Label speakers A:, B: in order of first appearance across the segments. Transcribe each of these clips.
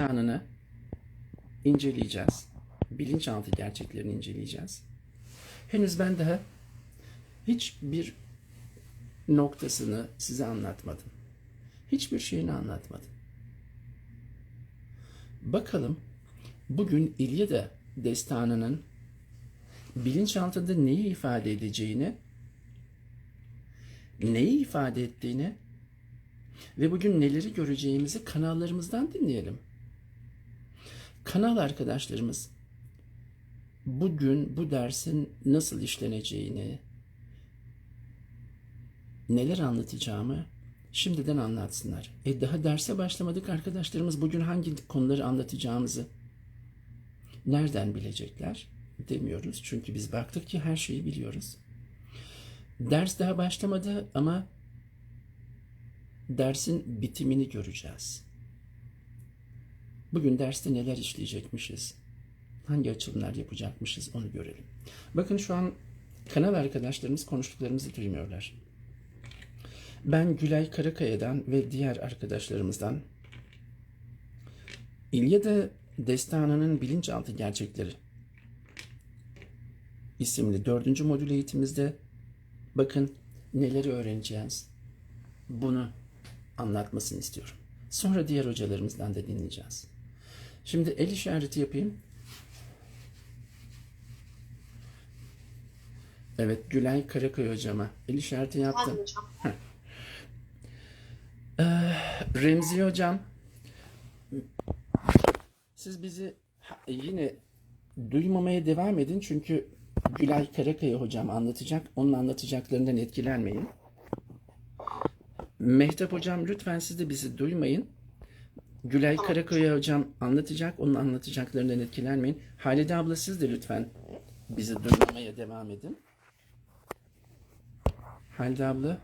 A: anını inceleyeceğiz. Bilinçaltı gerçeklerini inceleyeceğiz. Henüz ben daha hiçbir noktasını size anlatmadım. Hiçbir şeyini anlatmadım. Bakalım bugün İlyada destanının bilinçaltında neyi ifade edeceğini, neyi ifade ettiğini ve bugün neleri göreceğimizi kanallarımızdan dinleyelim. Kanal arkadaşlarımız bugün bu dersin nasıl işleneceğini, neler anlatacağımı şimdiden anlatsınlar. E daha derse başlamadık arkadaşlarımız bugün hangi konuları anlatacağımızı nereden bilecekler demiyoruz. Çünkü biz baktık ki her şeyi biliyoruz. Ders daha başlamadı ama dersin bitimini göreceğiz. Bugün derste neler işleyecekmişiz? Hangi açılımlar yapacakmışız onu görelim. Bakın şu an kanal arkadaşlarımız konuştuklarımızı duymuyorlar. Ben Gülay Karakaya'dan ve diğer arkadaşlarımızdan İlyada Destanı'nın bilinçaltı gerçekleri isimli dördüncü modül eğitimimizde bakın neleri öğreneceğiz. Bunu anlatmasını istiyorum. Sonra diğer hocalarımızdan da dinleyeceğiz. Şimdi el işareti yapayım. Evet Gülay Karakaya hocama el işareti yaptım.
B: Hocam.
A: Remzi hocam siz bizi yine duymamaya devam edin çünkü Gülay Karakaya hocam anlatacak. Onun anlatacaklarından etkilenmeyin. Mehtap hocam lütfen siz de bizi duymayın. Gülay Karakaya hocam anlatacak. Onun anlatacaklarından etkilenmeyin. Halide abla siz de lütfen bizi duymamaya devam edin. Halide abla.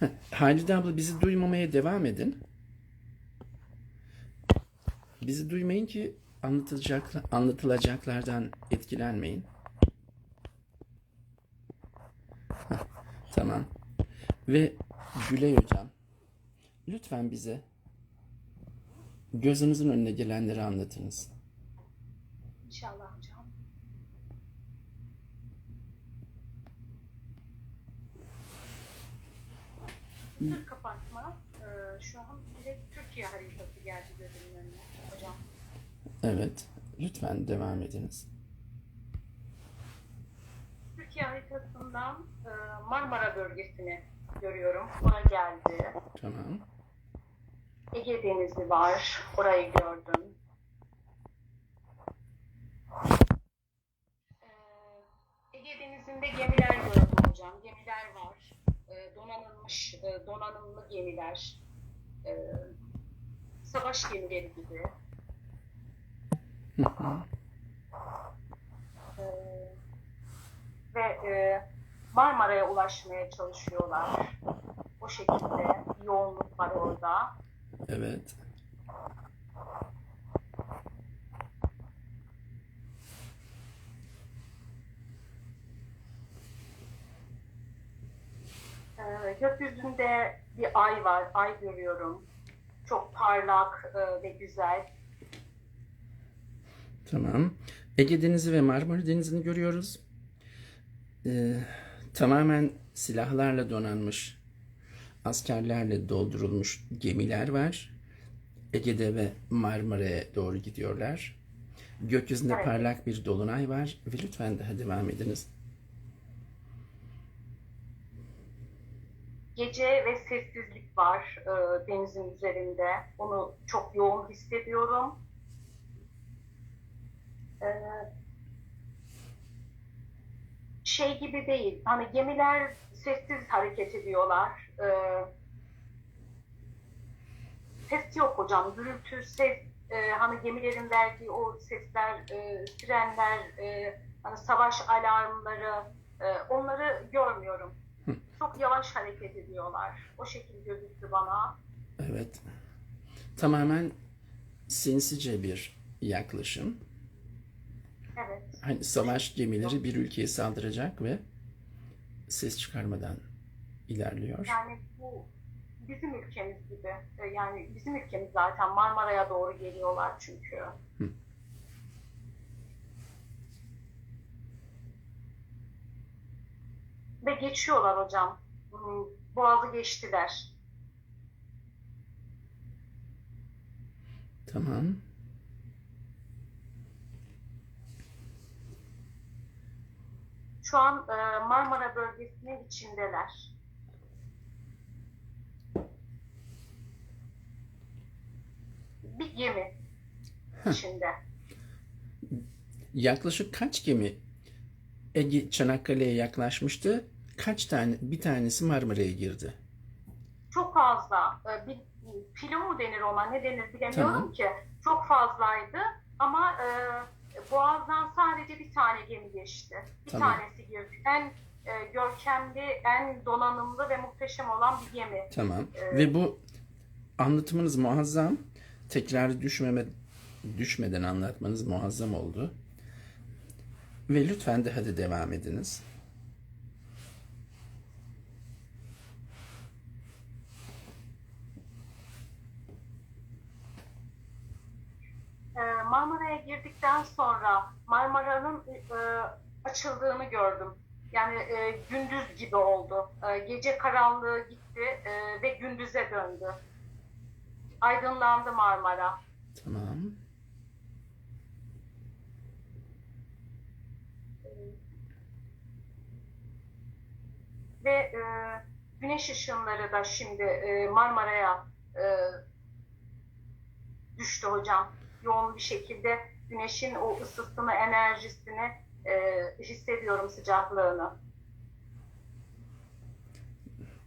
A: Heh, Halide abla bizi duymamaya devam edin. Bizi duymayın ki anlatılacak, anlatılacaklardan etkilenmeyin. Heh, tamam. Ve Gülay hocam, lütfen bize gözünüzün önüne gelenleri anlatınız.
B: İnşallah hocam. Türk kapatma. Ee, şu an direkt Türkiye haritası geldi gözümün önüne hocam.
A: Evet, lütfen devam ediniz.
B: Türkiye haritasından e, Marmara bölgesini görüyorum. Buna geldi.
A: Tamam.
B: Ege Denizi var. Orayı gördüm. Ee, Ege Denizi'nde gemiler gördüm hocam. Gemiler var. Ee, donanılmış, e, donanımlı gemiler. Ee, savaş gemileri gibi. Ee, ve e, Marmara'ya ulaşmaya çalışıyorlar. O şekilde yoğunluk var orada.
A: Evet.
B: Ee, gökyüzünde bir ay var, ay görüyorum. Çok parlak e, ve güzel.
A: Tamam. Ege Denizi ve Marmara Denizi'ni görüyoruz. Ee, tamamen silahlarla donanmış, askerlerle doldurulmuş gemiler var. Ege'de ve Marmara'ya doğru gidiyorlar. Gökyüzünde
B: Evet.
A: parlak bir dolunay var ve lütfen daha devam ediniz.
B: Gece ve sessizlik var e, denizin üzerinde. Onu çok yoğun hissediyorum. Ee, şey gibi değil, hani gemiler sessiz hareket ediyorlar. Ee, ses yok hocam, gürültü, ses, e, hani gemilerin verdiği o sesler, e, sirenler, e, hani savaş alarmları, e, onları görmüyorum. Çok yavaş hareket ediyorlar. O şekilde gözüktü bana.
A: Evet. Tamamen sinsice bir yaklaşım.
B: Evet.
A: Hani savaş gemileri bir ülkeye saldıracak ve ses çıkarmadan ilerliyor.
B: Yani bu bizim ülkemiz gibi. E, Yani bizim ülkemiz zaten Marmara'ya doğru geliyorlar çünkü. Ve geçiyorlar hocam. Hmm, Boğazı geçtiler.
A: Tamam.
B: Şu an e, Marmara bölgesinin içindeler. Bir gemi içinde.
A: Yaklaşık kaç gemi Ege Çanakkale'ye yaklaşmıştı? Kaç tane? Bir tanesi Marmara'ya girdi.
B: Çok fazla. e, Bir filo mu denir ona ne denir bilemiyorum
A: Tamam.
B: ki. Çok fazlaydı ama e, Boğaz'dan sadece bir tane gemi geçti. Bir
A: Tamam.
B: tanesi girdi. En e, görkemli, en donanımlı ve muhteşem olan bir gemi.
A: Tamam.
B: Evet.
A: Ve bu anlatımınız muazzam. Tekrar düşmeme düşmeden anlatmanız muazzam oldu. Ve lütfen de hadi devam ediniz.
B: Ee, Marmara'ya girdikten sonra Marmara'nın e, açıldığını gördüm. Yani e, gündüz gibi oldu. E, gece karanlığı gitti e, ve gündüze döndü. Aydınlandı Marmara.
A: Tamam.
B: Ve e, güneş ışınları da şimdi e, Marmara'ya e, düştü hocam. Yoğun bir şekilde güneşin o ısısını, enerjisini e, hissediyorum sıcaklığını.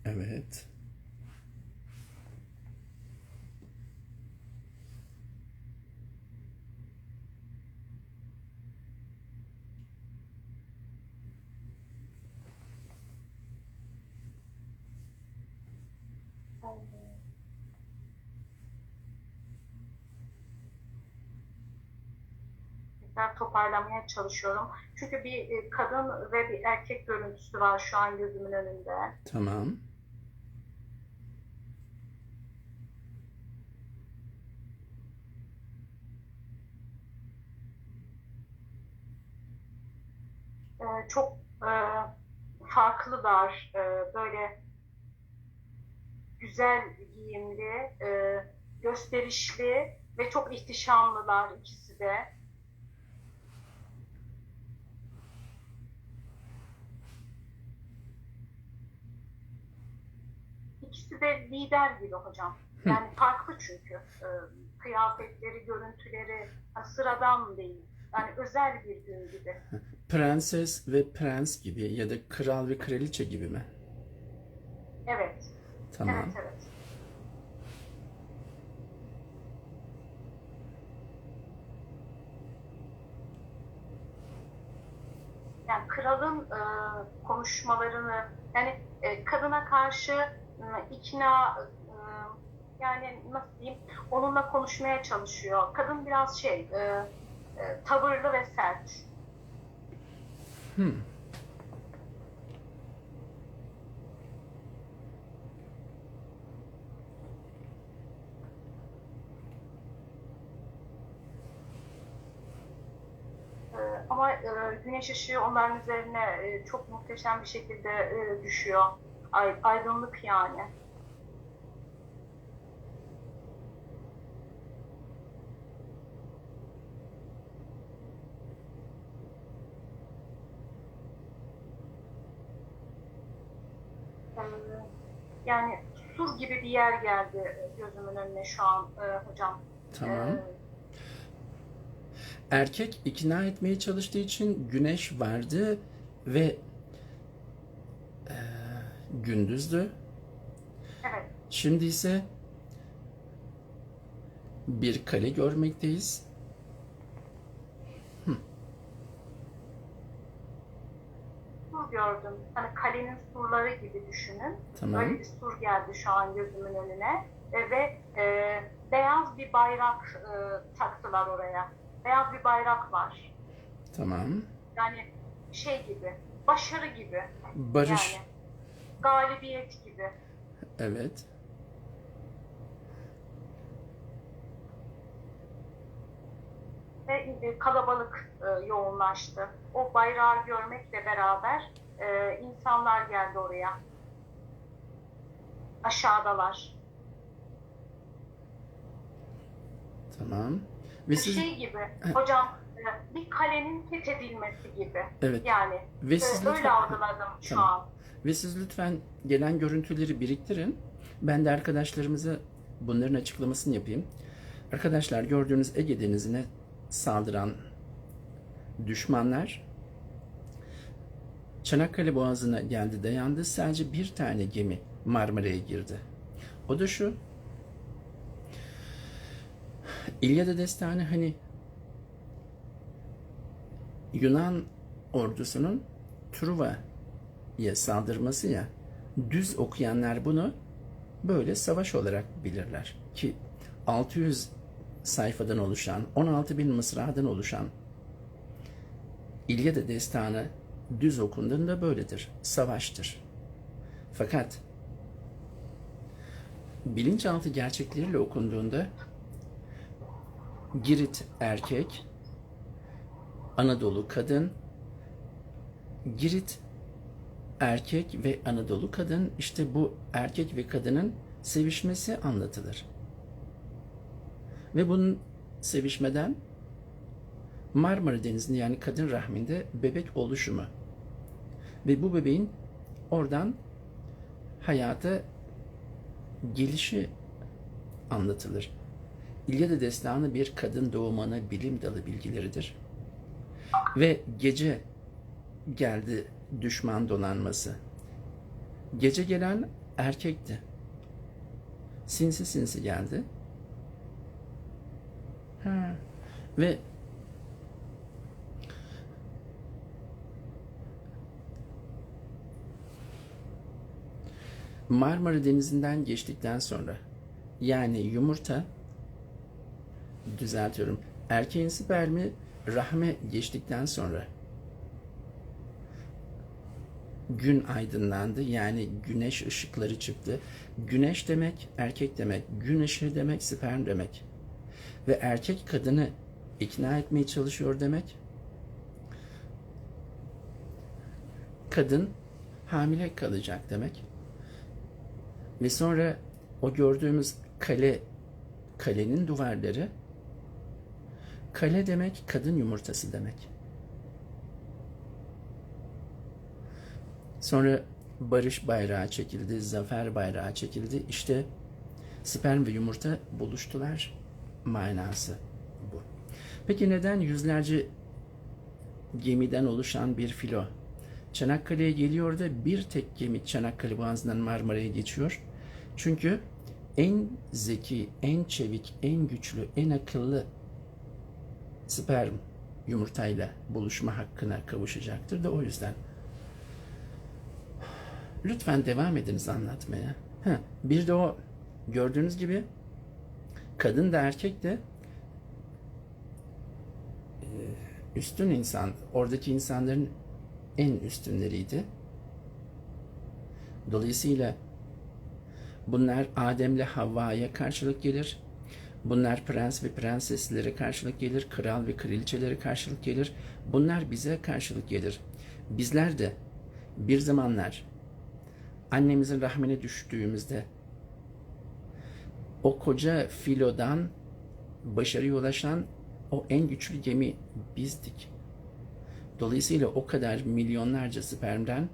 A: Evet.
B: Tekrar toparlamaya çalışıyorum. Çünkü bir e, kadın ve bir erkek görüntüsü var şu an gözümün önünde.
A: Tamam.
B: Ee, çok e, farklılar. E, böyle güzel giyimli, e, gösterişli ve çok ihtişamlılar ikisi de. İkisi de lider gibi hocam. Yani farklı çünkü. E, kıyafetleri, görüntüleri yani sıradan değil. Yani özel bir gün gibi.
A: Prenses ve prens gibi ya da kral ve kraliçe gibi mi? Tamam.
B: Evet, evet. Yani kralın e, konuşmalarını, yani e, kadına karşı e, ikna, e, yani nasıl diyeyim, onunla konuşmaya çalışıyor. Kadın biraz şey, e, e, tavırlı ve sert.
A: Hmm.
B: Ee, Ama e, güneş ışığı onların üzerine e, çok muhteşem bir şekilde e, düşüyor. Ay, aydınlık yani. Yani sur gibi bir yer geldi e, gözümün önüne şu an e, hocam.
A: Tamam.
B: Ee,
A: Erkek ikna etmeye çalıştığı için güneş vardı ve eee, gündüzdü.
B: evet.
A: Şimdi ise bir kale görmekteyiz.
B: sur gördüm. Hani kalenin surları gibi düşünün.
A: Tamam.
B: Böyle bir sur geldi şu an gözümün önüne. E, ve e, beyaz bir bayrak e, taktılar oraya beyaz bir bayrak var.
A: Tamam.
B: Yani şey gibi, başarı gibi.
A: Barış.
B: Yani, galibiyet gibi.
A: Evet.
B: Ve e, kalabalık e, yoğunlaştı. O bayrağı görmekle beraber e, insanlar geldi oraya. Aşağıdalar.
A: Tamam. Ve siz
B: Şey gibi hocam e, bir kalenin fethedilmesi gibi.
A: evet
B: Yani
A: ve
B: e,
A: siz
B: öyle
A: lütfen
B: algıladım şu
A: Tamam.
B: an.
A: ve siz lütfen gelen görüntüleri biriktirin. Ben de arkadaşlarımıza bunların açıklamasını yapayım. Arkadaşlar gördüğünüz Ege Denizi'ne saldıran düşmanlar Çanakkale Boğazı'na geldi dayandı. Sadece bir tane gemi Marmara'ya girdi. O da şu. İlyada Destanı hani Yunan ordusunun Truva'ya saldırması ya düz okuyanlar bunu böyle savaş olarak bilirler. Ki 600 sayfadan oluşan, 16 bin mısradan oluşan İlyada Destanı düz okunduğunda böyledir. Savaştır. Fakat bilinçaltı gerçekleriyle okunduğunda Girit erkek, Anadolu kadın, Girit erkek ve Anadolu kadın işte bu erkek ve kadının sevişmesi anlatılır. Ve bunun sevişmeden Marmara Denizi'nde yani kadın rahminde bebek oluşumu ve bu bebeğin oradan hayata gelişi anlatılır. İlyada Destanı bir kadın doğumuna bilim dalı bilgileridir. Ve gece geldi düşman donanması. Gece gelen erkekti. Sinsi sinsi geldi. Ha. Ve Marmara Denizi'nden geçtikten sonra yani yumurta düzeltiyorum. Erkeğin spermi rahme geçtikten sonra gün aydınlandı. Yani güneş ışıkları çıktı. Güneş demek erkek demek. Gün ışığı demek sperm demek. Ve erkek kadını ikna etmeye çalışıyor demek. Kadın hamile kalacak demek. Ve sonra o gördüğümüz kale kalenin duvarları kale demek kadın yumurtası demek. Sonra barış bayrağı çekildi, zafer bayrağı çekildi. İşte sperm ve yumurta buluştular manası bu. Peki neden yüzlerce gemiden oluşan bir filo Çanakkale'ye geliyor da bir tek gemi Çanakkale Boğazı'ndan Marmara'ya geçiyor? Çünkü en zeki, en çevik, en güçlü, en akıllı sperm yumurtayla buluşma hakkına kavuşacaktır da o yüzden. Lütfen devam ediniz anlatmaya. Ha, bir de o gördüğünüz gibi kadın da erkek de e, üstün insan, oradaki insanların en üstünleriydi. Dolayısıyla bunlar Adem'le Havva'ya karşılık gelir. Bunlar prens ve prenseslere karşılık gelir. Kral ve kraliçelere karşılık gelir. Bunlar bize karşılık gelir. Bizler de bir zamanlar annemizin rahmine düştüğümüzde o koca filodan başarıya ulaşan o en güçlü gemi bizdik. Dolayısıyla o kadar milyonlarca spermden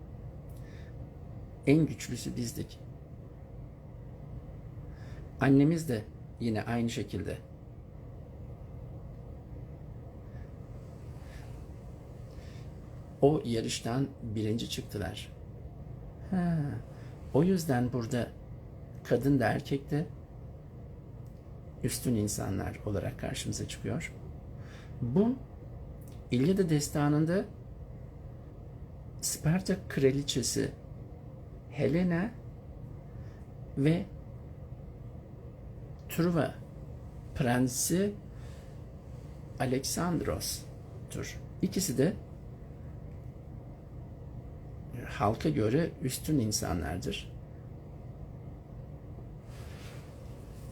A: en güçlüsü bizdik. Annemiz de yine aynı şekilde. O yarıştan birinci çıktılar. Ha, o yüzden burada kadın da erkek de üstün insanlar olarak karşımıza çıkıyor. Bu İlyada destanında Sparta kraliçesi Helena ve Truva prensi Aleksandros'tur. İkisi de halka göre üstün insanlardır.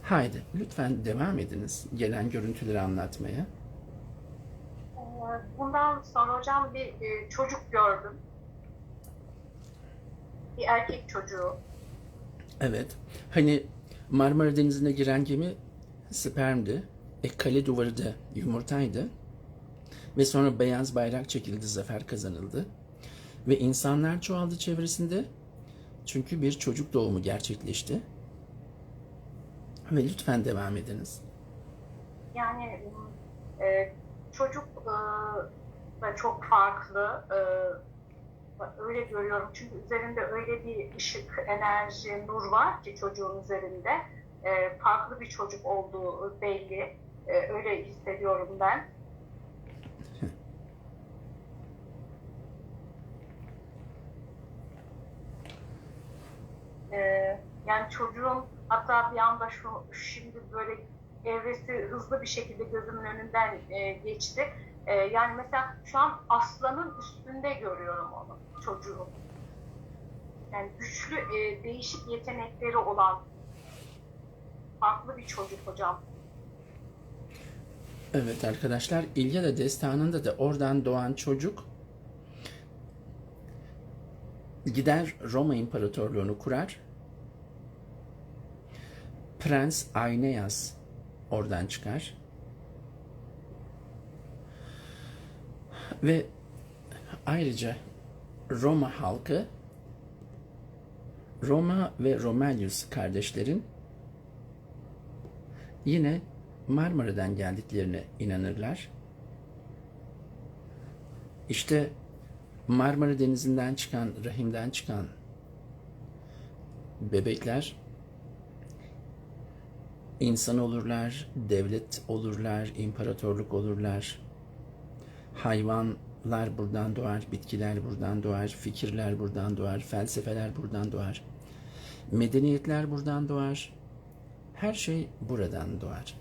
A: Haydi lütfen devam ediniz gelen görüntüleri anlatmaya.
B: Sonra hocam bir e, çocuk gördüm. Bir erkek çocuğu.
A: Evet. Hani Marmara Denizi'ne giren gemi spermdi. E, kale duvarı da yumurtaydı. Ve sonra beyaz bayrak çekildi, zafer kazanıldı. Ve insanlar çoğaldı çevresinde. Çünkü bir çocuk doğumu gerçekleşti. Ve lütfen devam ediniz.
B: Yani e, çocuk e, çok farklı. E, öyle görüyorum. Çünkü üzerinde öyle bir ışık, enerji, nur var ki çocuğun üzerinde. E, farklı bir çocuk olduğu belli. E, öyle hissediyorum ben. E, yani çocuğun hatta bir anda şu şimdi böyle evresi hızlı bir şekilde gözümün önünden e, geçti. E, yani mesela şu an aslanın üstünde görüyorum onu çocuğu. Yani güçlü, e, değişik yetenekleri olan farklı bir çocuk hocam.
A: Evet arkadaşlar İlyada destanında da oradan doğan çocuk gider Roma İmparatorluğunu kurar. Prens Aeneas oradan çıkar. Ve ayrıca Roma halkı Roma ve Romelius kardeşlerin yine Marmara'dan geldiklerine inanırlar. İşte Marmara Denizi'nden çıkan, rahimden çıkan bebekler insan olurlar, devlet olurlar, imparatorluk olurlar. Hayvanlar buradan doğar, bitkiler buradan doğar, fikirler buradan doğar, felsefeler buradan doğar. Medeniyetler buradan doğar. Her şey buradan doğar.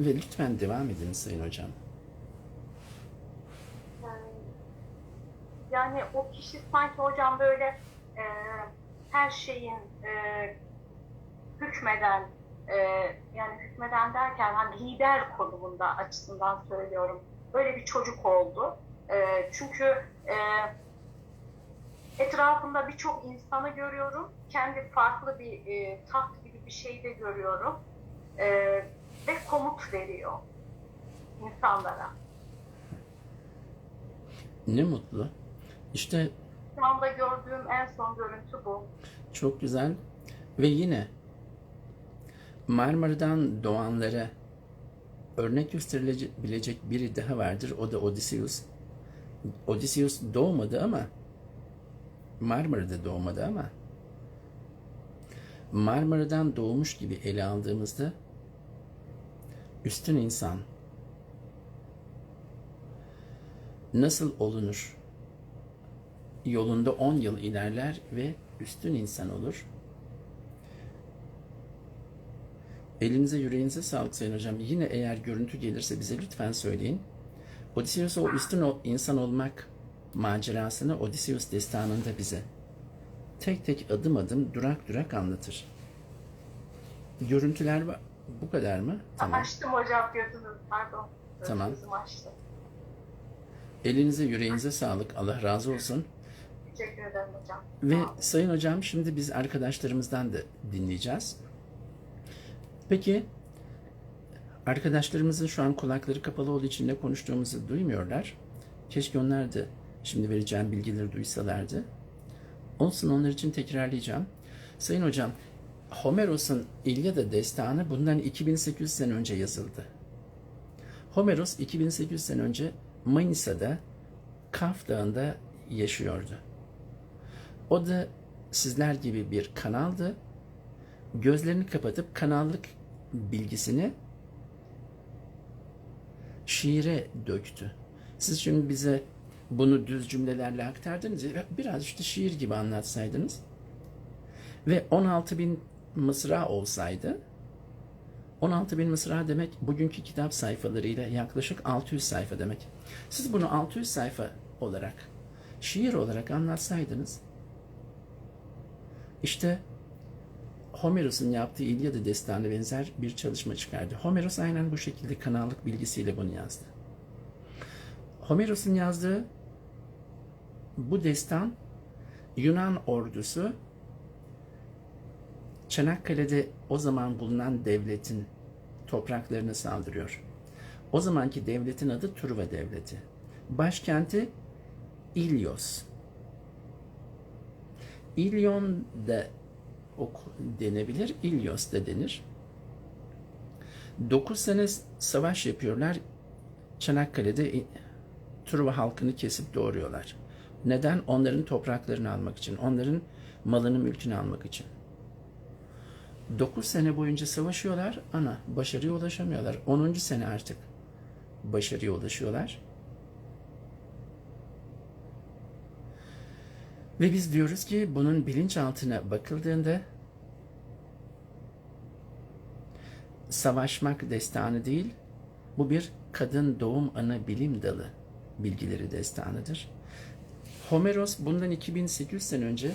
A: Ve lütfen devam edin Sayın Hocam.
B: Yani o kişi sanki hocam böyle e, her şeyin e, hükmeden e, yani hükmeden derken hani lider konumunda açısından söylüyorum. Böyle bir çocuk oldu. E, çünkü e, etrafında birçok insanı görüyorum. Kendi farklı bir e, taht gibi bir şey de görüyorum. E, ve komut veriyor insanlara.
A: Ne mutlu. İşte
B: Şu anda gördüğüm en son görüntü bu.
A: çok güzel. Ve yine Marmara'dan doğanlara örnek gösterilebilecek biri daha vardır. O da Odysseus. Odysseus doğmadı ama Marmara'da doğmadı ama Marmara'dan doğmuş gibi ele aldığımızda üstün insan nasıl olunur? Yolunda 10 yıl ilerler ve üstün insan olur. Elinize yüreğinize sağlık Sayın Hocam. Yine eğer görüntü gelirse bize lütfen söyleyin. Odysseus o üstün o insan olmak macerasını Odysseus destanında bize tek tek adım adım durak durak anlatır. Görüntüler var. Bu kadar mı? Tamam.
B: Açtım hocam gözümü. Pardon.
A: Tamam.
B: Açtım.
A: Elinize yüreğinize sağlık. Allah razı olsun.
B: Teşekkür ederim hocam.
A: Ve. Sayın Hocam şimdi biz arkadaşlarımızdan da dinleyeceğiz. Peki arkadaşlarımızın şu an kulakları kapalı olduğu için ne konuştuğumuzu duymuyorlar. Keşke onlar da şimdi vereceğim bilgileri duysalardı. Olsun onlar için tekrarlayacağım. Sayın Hocam, Homeros'un İlyada destanı bundan 2800 sene önce yazıldı. Homeros 2800 sene önce Manisa'da Kaf Dağı'nda yaşıyordu. O da sizler gibi bir kanaldı. Gözlerini kapatıp kanallık bilgisini şiire döktü. Siz şimdi bize bunu düz cümlelerle aktardınız. Biraz işte şiir gibi anlatsaydınız. Ve 16 bin mısra olsaydı 16 bin mısra demek bugünkü kitap sayfalarıyla yaklaşık 600 sayfa demek. Siz bunu 600 sayfa olarak şiir olarak anlatsaydınız işte Homeros'un yaptığı İlyada destanı benzer bir çalışma çıkardı. Homeros aynen bu şekilde kanallık bilgisiyle bunu yazdı. Homeros'un yazdığı bu destan Yunan ordusu Çanakkale'de o zaman bulunan devletin topraklarına saldırıyor. O zamanki devletin adı Truva Devleti. Başkenti İlyos. İlyon da ok denebilir, İlyos da denir. 9 sene savaş yapıyorlar. Çanakkale'de Truva halkını kesip doğuruyorlar. Neden? Onların topraklarını almak için, onların malını mülkünü almak için. 9 sene boyunca savaşıyorlar ana başarıya ulaşamıyorlar. 10. sene artık başarıya ulaşıyorlar. Ve biz diyoruz ki bunun bilinçaltına bakıldığında savaşmak destanı değil, bu bir kadın doğum ana bilim dalı bilgileri destanıdır. Homeros bundan 2800 sene önce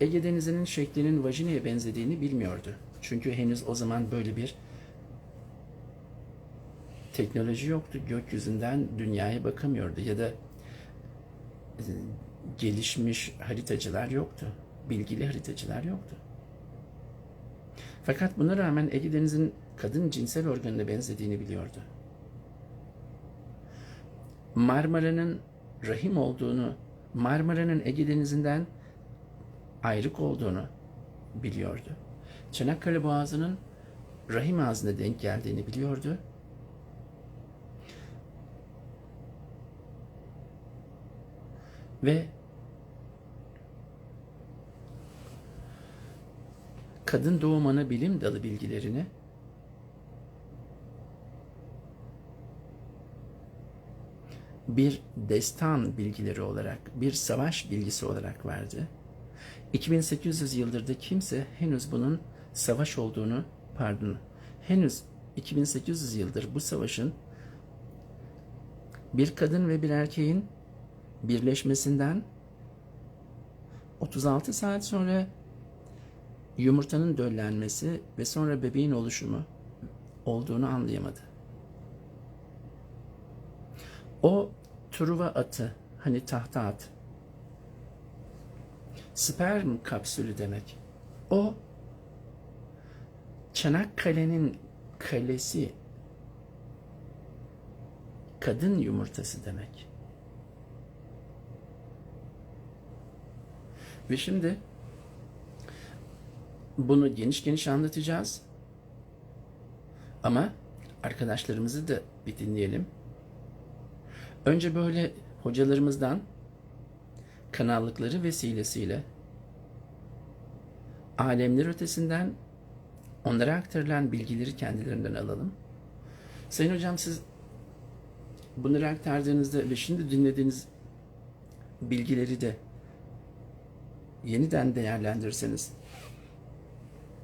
A: Ege Denizi'nin şeklinin vajinaya benzediğini bilmiyordu. Çünkü henüz o zaman böyle bir teknoloji yoktu. Gökyüzünden dünyaya bakamıyordu ya da e, gelişmiş haritacılar yoktu. Bilgili haritacılar yoktu. Fakat buna rağmen Ege Denizi'nin kadın cinsel organına benzediğini biliyordu. Marmara'nın rahim olduğunu, Marmara'nın Ege Denizi'nden ayrık olduğunu biliyordu. Çanakkale Boğazı'nın rahim ağzına denk geldiğini biliyordu. Ve kadın doğum ana bilim dalı bilgilerini bir destan bilgileri olarak, bir savaş bilgisi olarak verdi. 2800 yıldır da kimse henüz bunun savaş olduğunu, pardon, henüz 2800 yıldır bu savaşın bir kadın ve bir erkeğin birleşmesinden 36 saat sonra yumurtanın döllenmesi ve sonra bebeğin oluşumu olduğunu anlayamadı. O Truva atı, hani tahta at, sperm kapsülü demek. O Çanakkale'nin kalesi, kadın yumurtası demek. Ve şimdi bunu geniş geniş anlatacağız. Ama arkadaşlarımızı da bir dinleyelim. Önce böyle hocalarımızdan kanallıkları vesilesiyle alemler ötesinden onlara aktarılan bilgileri kendilerinden alalım. Sayın hocam siz bunları aktardığınızda ve şimdi dinlediğiniz bilgileri de yeniden değerlendirirseniz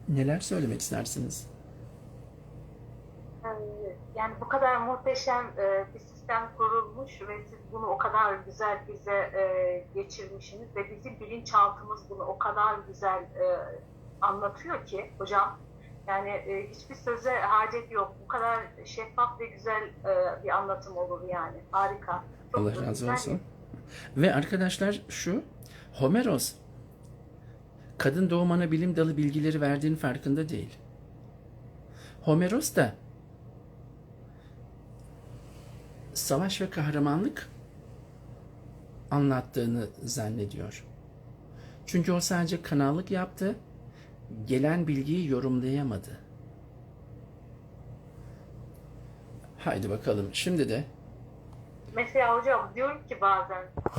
A: neler söylemek istersiniz?
B: Yani- bu kadar muhteşem e, bir sistem kurulmuş ve siz bunu o kadar güzel bize e, geçirmişsiniz ve bizim bilinçaltımız bunu o kadar güzel e, anlatıyor ki hocam. Yani e, hiçbir söze hacet yok. Bu kadar şeffaf ve güzel e, bir anlatım olur yani. Harika. Çok
A: Allah razı olsun. Ve arkadaşlar şu, Homeros kadın doğum ana bilim dalı bilgileri verdiğinin farkında değil. Homeros da savaş ve kahramanlık anlattığını zannediyor. Çünkü o sadece kanallık yaptı, gelen bilgiyi yorumlayamadı. Haydi bakalım. Şimdi de
B: Mesela hocam diyorum ki bazen bu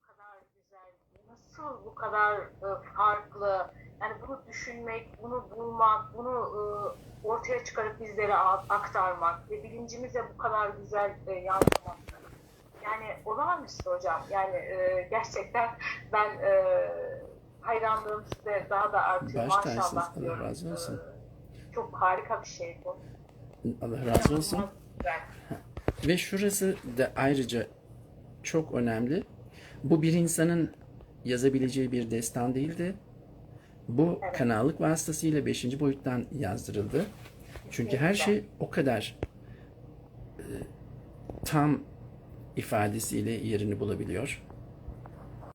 B: kadar güzel, nasıl bu kadar e, farklı, yani bunu düşünmek, bunu bulmak, bunu e, ortaya çıkarıp bizlere aktarmak ve bilincimize bu kadar güzel e, yansımak. Yani olağanüstü hocam. Yani e, gerçekten ben e, hayranlığım size daha da artıyor.
A: Baş.
B: Maşallah
A: Allah
B: diyorum.
A: razı olsun.
B: E, çok harika bir şey bu.
A: Allah razı olsun. Ve şurası da ayrıca çok önemli. Bu bir insanın yazabileceği bir destan değildi. Bu kanallık vasıtasıyla 5. boyuttan yazdırıldı. Çünkü her şey o kadar e, tam ifadesiyle yerini bulabiliyor.